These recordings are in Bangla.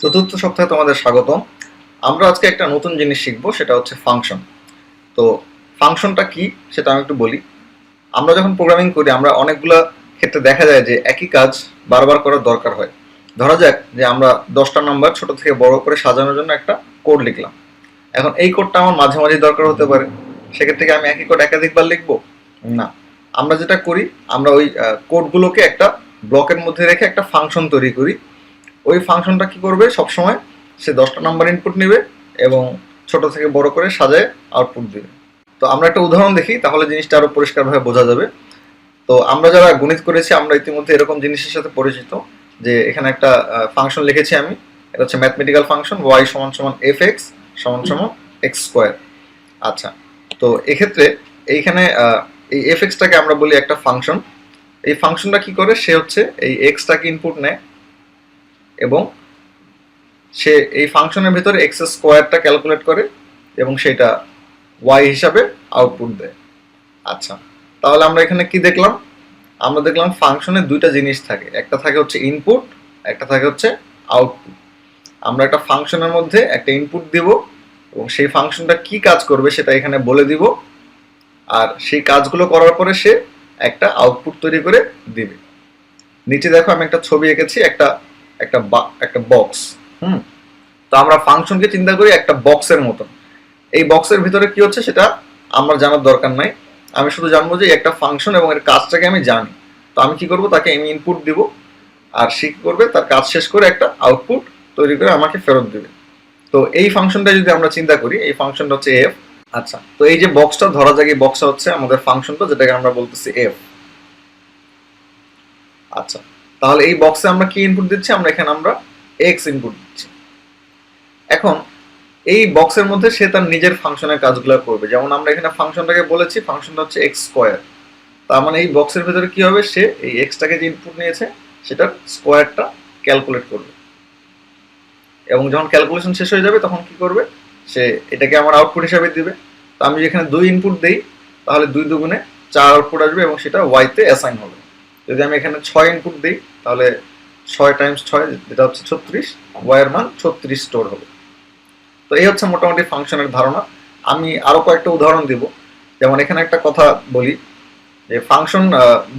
চতুর্থ সপ্তাহে তোমাদের স্বাগতম। আমরা আজকে একটা নতুন জিনিস শিখব, সেটা হচ্ছে ফাংশন তো ফাংশনটা কি, সেটা আমি একটু বলি। আমরা যখন প্রোগ্রামিং করি, আমরা অনেকগুলো ক্ষেত্রে দেখা যায় যে একই কাজ বারবার করার দরকার হয়। ধরা যাক যে আমরা দশটা নাম্বার ছোট থেকে বড় করে সাজানোর জন্য একটা কোড লিখলাম। এখন এই কোডটা আমার মাঝে মাঝে দরকার হতে পারে। সেক্ষেত্রে আমি একই কোড একাধিকবার লিখব? না। আমরা যেটা করি, আমরা ওই কোডগুলোকে একটা ব্লকের মধ্যে রেখে একটা ফাংশন তৈরি করি। ওই ফাংশনটা কি করবে? সবসময় সে দশটা নাম্বার ইনপুট নেবে এবং ছোট থেকে বড় করে সাজায় আউটপুট দিবে। তো আমরা একটা উদাহরণ দেখি, তাহলে জিনিসটা আরও পরিষ্কারভাবে বোঝা যাবে। তো আমরা যারা গণিত করেছি, আমরা ইতিমধ্যে এরকম জিনিসের সাথে পরিচিত যে এখানে একটা ফাংশন লিখেছি আমি। এটা হচ্ছে ম্যাথমেটিক্যাল ফাংশন ওয়াই সমান সমান এফ সমান সমান এক্স স্কোয়ার আচ্ছা তো এক্ষেত্রে এইখানে এই এফ এক্সটাকে আমরা বলি একটা ফাংশন এই ফাংশনটা কি করে? সে হচ্ছে এই এক্সটাকে ইনপুট নেয় এবং সে এই ফাংশনের ভিতরে এক্স স্কোয়ারটা ক্যালকুলেট করে এবং সেটা ওয়াই হিসাবে আউটপুট দেয়। আচ্ছা তাহলে আমরা এখানে কি দেখলাম? আমরা দেখলাম ফাংশনে দুইটা জিনিস থাকে। একটা থাকে হচ্ছে ইনপুট একটা থাকে হচ্ছে আউটপুট আমরা একটা ফাংশনের মধ্যে একটা ইনপুট দিব এবং সেই ফাংশনটা কি কাজ করবে সেটা এখানে বলে দিব। আর সেই কাজগুলো করার পরে সে একটা আউটপুট তৈরি করে দিবে। নিচে দেখো আমি একটা ছবি এঁকেছি, একটা একটা একটা বক্স হুম? তো আমরা ফাংশনকে চিন্তা করি একটা বক্সের মতন। এই বক্সের ভিতরে কি হচ্ছে সেটা আমার জানার দরকার নাই। আমি শুধু জানব যে একটা ফাংশন এবং এর কাজটাকে আমি জানি। তো আমি কি করব? তাকে আমি ইনপুট দিব। আর সে করবে? তার কাজ শেষ করে একটা আউটপুট তৈরি করে আমাকে ফেরত দেবে। তো এই ফাংশনটা যদি আমরা চিন্তা করি, এই ফাংশনটা হচ্ছে এফ আচ্ছা তো এই যে বক্সটা ধরা যাক এই বক্সটা হচ্ছে আমাদের ফাংশনটা যেটাকে আমরা বলতেছি এফ আচ্ছা তাহলে এই বক্সে আমরা কি ইনপুট দিচ্ছি? আমরা এখানে আমরা এক্স ইনপুট দিচ্ছি। এখন এই বক্সের মধ্যে সে তার নিজের ফাংশনের কাজগুলো করবে। যেমন আমরা এখানে ফাংশনটাকে বলেছি ফাংশনটা হচ্ছে এক্স স্কোয়ার তার মানে এই বক্সের ভেতরে কি হবে? সে এই এক্সটাকে যে ইনপুট নিয়েছে, সেটার স্কোয়ারটা ক্যালকুলেট করবে। এবং যখন ক্যালকুলেশন শেষ হয়ে যাবে, তখন কি করবে? সে এটাকে আমার আউটপুট হিসাবে দিবে। তো আমি এখানে দুই ইনপুট দেই, তাহলে দুই দুগুণে চার আউটপুট আসবে এবং সেটা ওয়াইতে অ্যাসাইন হবে। যদি আমি এখানে ছয় ইনপুট দিই, তাহলে ছয় টাইমস ছয়, যেটা হচ্ছে ছত্রিশ ওয়াইয়ের মান ছত্রিশ স্টোর হবে। তো এই হচ্ছে মোটামুটি ফাংশনের ধারণা। আমি আরও কয়েকটা উদাহরণ দিব। যেমন এখানে একটা কথা বলি, যে ফাংশন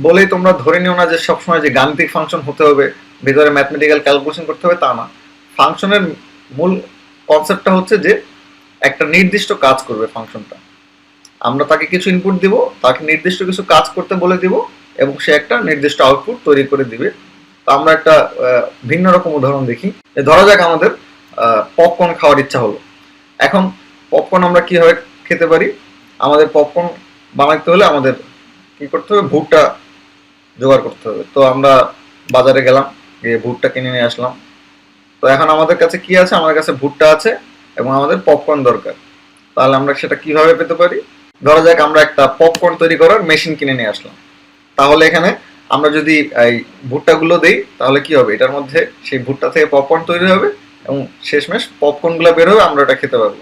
বলেই তোমরা ধরে নিও না যে সবসময় যে গাণিতিক ফাংশন হতে হবে, ভিতরে ম্যাথমেটিক্যাল ক্যালকুলেশন করতে হবে, তা না। ফাংশনের মূল কনসেপ্টটা হচ্ছে যে একটা নির্দিষ্ট কাজ করবে ফাংশনটা। আমরা তাকে কিছু ইনপুট দিব, তাকে নির্দিষ্ট কিছু কাজ করতে বলে দিব এবং সে একটা নির্দিষ্ট আউটপুট তৈরি করে দিবে। তো আমরা একটা ভিন্ন রকম উদাহরণ দেখি। ধরা যাক আমাদের পপকর্ন খাওয়ার ইচ্ছা হলো। এখন পপকর্ন আমরা কীভাবে খেতে পারি? আমাদের পপকর্ন বানাতে হলে আমাদের কি করতে হবে? ভুট্টা জোগাড় করতে হবে। তো আমরা বাজারে গেলাম, গিয়ে ভুট্টা কিনে নিয়ে আসলাম। তো এখন আমাদের কাছে কি আছে? আমাদের কাছে ভুট্টা আছে এবং আমাদের পপকর্ন দরকার। তাহলে আমরা সেটা কীভাবে পেতে পারি? ধরা যাক আমরা একটা পপকর্ন তৈরি করার মেশিন কিনে নিয়ে আসলাম। তাহলে এখানে আমরা যদি এই ভুট্টাগুলো দেই, তাহলে কি হবে? এটার মধ্যে সেই ভুট্টা থেকে পপকর্ন তৈরি হবে এবং শেষমেশ পপকর্নগুলো বের হবে আমরা ওটা খেতে পারব।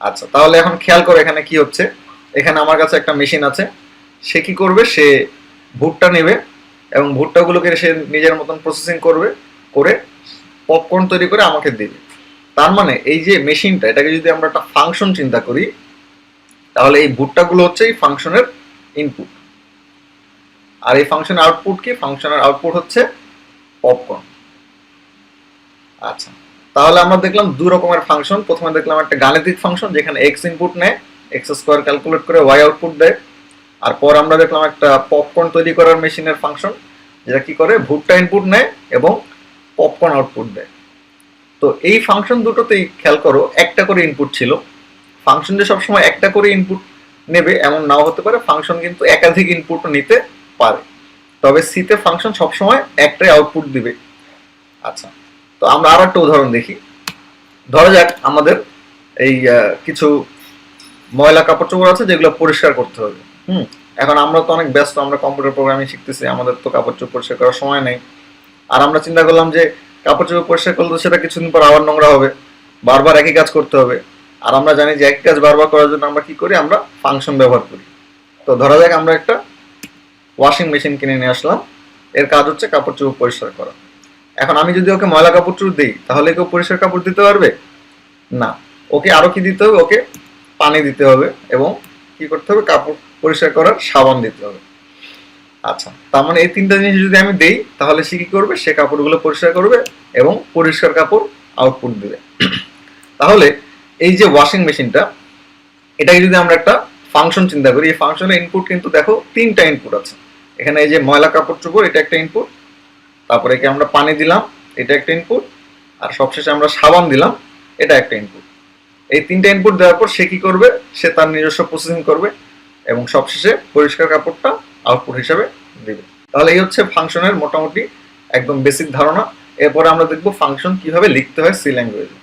আচ্ছা তাহলে এখন খেয়াল করে এখানে কি হচ্ছে। এখানে আমার কাছে একটা মেশিন আছে। সে কি করবে? সে ভুট্টা নেবে এবং ভুট্টাগুলোকে সে নিজের মতন প্রসেসিং করবে, করে পপকর্ন তৈরি করে আমাকে দেবে। তার মানে এই যে মেশিনটা এটাকে যদি আমরা একটা ফাংশন চিন্তা করি, তাহলে এই ভুট্টাগুলো হচ্ছে এই ফাংশনের ইনপুট আর এই ফাংশন আউটপুট কি? ফাংশনের আউটপুট হচ্ছে পপকর্ন আচ্ছা তাহলে আমরা দেখলাম দু রকমের ফাংশন প্রথমে দেখলাম একটা গাণিতিক ফাংশন যেখানে এক্স ইনপুট নেয় এক্স স্কোয়ার ক্যালকুলেট করে ওয়াই আউটপুট দেয়। আর পর আমরা দেখলাম একটা পপকর্ন তৈরি করার মেশিনের ফাংশন যেটা কি করে? ভুট্টা ইনপুট নেয় এবং পপকর্ন আউটপুট দেয়। তো এই ফাংশন দুটোতেই খেয়াল করো, একটা করে ইনপুট ছিল। ফাংশন যে সবসময় একটা করে ইনপুট নেবে, এমন নাও হতে পারে। ফাংশন কিন্তু একাধিক ইনপুট নিতে পারে। তবে সিতে ফাংশন সবসময় একটাই আউটপুট দিবে। আচ্ছা তো আমরা আর একটা উদাহরণ দেখি। ধরা যাক আমাদের এই কিছু ময়লা কাপড় চোপড় আছে যেগুলো পরিষ্কার করতে হবে। হুম, এখন আমরা তো অনেক ব্যস্ত, আমরা কম্পিউটার প্রোগ্রামিং শিখতেছি, আমাদের তো কাপড় চোপড় পরিষ্কার করার সময় নেই। আর আমরা চিন্তা করলাম যে কাপড় চোপড় পরিষ্কার করলে সেটা কিছুদিন পর আবার নোংরা হবে, বারবার একই কাজ করতে হবে। আর আমরা জানি যে একই কাজ বারবার করার জন্য আমরা কি করি? আমরা ফাংশন ব্যবহার করি। তো ধরা যাক আমরা একটা ওয়াশিং মেশিন কিনে নিয়ে আসলাম। এর কাজ হচ্ছে কাপড় চোপড় পরিষ্কার করা। এখন আমি যদি ওকে ময়লা কাপড় চুপড় দিই, তাহলে কেউ পরিষ্কার কাপড় দিতে পারবে? না। ওকে আরও কি দিতে হবে? ওকে পানি দিতে হবে এবং কি করতে হবে? কাপড় পরিষ্কার করার সাবান দিতে হবে। আচ্ছা তার মানে এই তিনটা জিনিস যদি আমি দেই, তাহলে সে কি করবে? সে কাপড়গুলো পরিষ্কার করবে এবং পরিষ্কার কাপড় আউটপুট দিবে। তাহলে এই যে ওয়াশিং মেশিনটা এটাকে যদি আমরা একটা ফাংশন চিন্তা করি, এই ফাংশনের ইনপুট কিন্তু দেখো তিনটা ইনপুট আছে। এখানে এই যে ময়লা কাপড় চোপড় এটা একটা ইনপুট তারপরে একে আমরা পানি দিলাম, এটা একটা ইনপুট আর সবশেষে আমরা সাবান দিলাম, এটা একটা ইনপুট এই তিনটা ইনপুট দেওয়ার পর সে কি করবে? সে তার নিজস্ব প্রসেসিং করবে এবং সবশেষে পরিষ্কার কাপড়টা আউটপুট হিসাবে দেবে। তাহলে এই হচ্ছে ফাংশনের মোটামুটি একদম বেসিক ধারণা। এরপরে আমরা দেখব ফাংশন কীভাবে লিখতে হয় সি ল্যাঙ্গুয়েজে